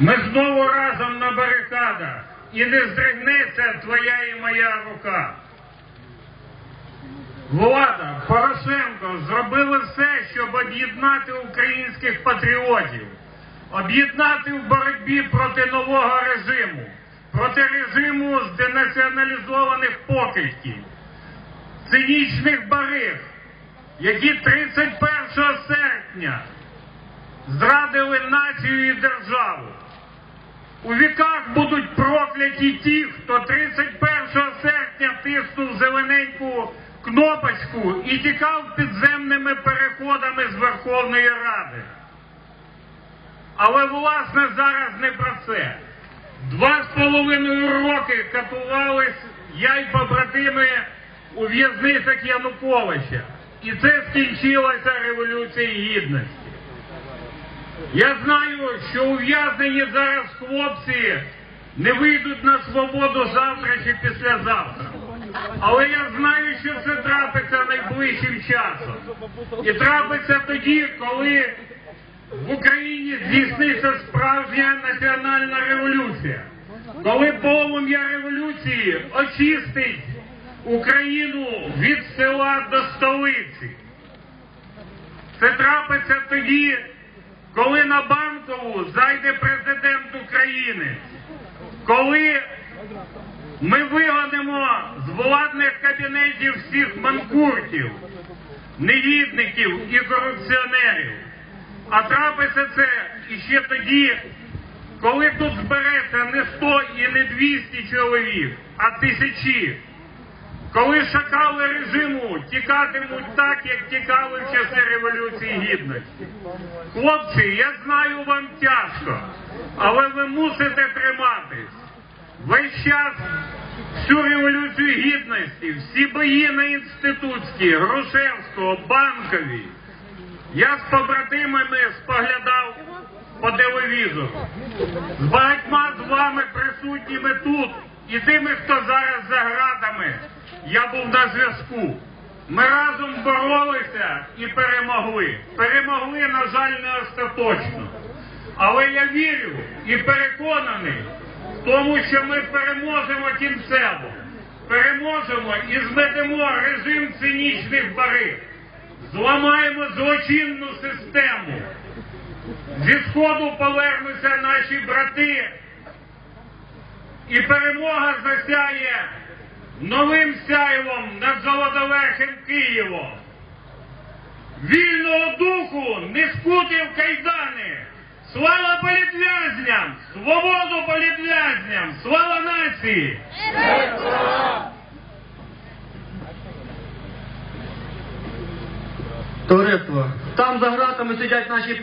Ми знову разом на барикадах, і не здригнеться твоя і моя рука. Влада, Порошенко зробили все, щоб об'єднати українських патріотів, об'єднати в боротьбі проти нового режиму, проти режиму з денаціоналізованих покидьків, цинічних бариг, які 31 серпня зрадили націю і державу. У віках будуть прокляті ті, хто 31 серпня тиснув зелененьку кнопочку і тікав підземними переходами з Верховної Ради. Але власне зараз не про це. Два з половиною роки катувались я й побратими у в'язницях Януковича. І це скінчилося Революцією Гідності. Я знаю, що ув'язнені зараз хлопці не вийдуть на свободу завтра чи післязавтра. Але я знаю, що це трапиться найближчим часом. І трапиться тоді, коли в Україні здійсниться справжня національна революція. Коли полум'я революції очистить Україну від села до столиці. Це трапиться тоді, коли на банкову зайде президент України, коли ми вигонимо з владних кабінетів всіх манкуртів, негідників і корупціонерів. А трапиться це іще тоді, коли тут збереться не 100 і не 200 чоловік, а тисячі. Коли шакали режиму тікатимуть так, як тікали в часи Революції Гідності. Хлопці, я знаю вам тяжко, але ви мусите триматись. Весь час всю революцію гідності, всі бої на інститутській, Грушевського, банковій. Я з побратимами споглядав по телевізору. З багатьма з вами присутніми тут і тими, хто зараз за градами, я був на зв'язку. Ми разом боролися і перемогли. Перемогли, на жаль, не остаточно. Але я вірю і переконаний в тому, що ми переможемо кінцево. Переможемо і зведемо режим цинічних бариг. Зламаємо злочинну систему. Зі сходу повернуться наші брати, і перемога засяє новим сяйвом над Золотоверхим Києвом. Вільного духу не скути в кайдани. Слава політв'язням! Свободу політв'язням! Слава нації! Товариство, там за гратами сидять наші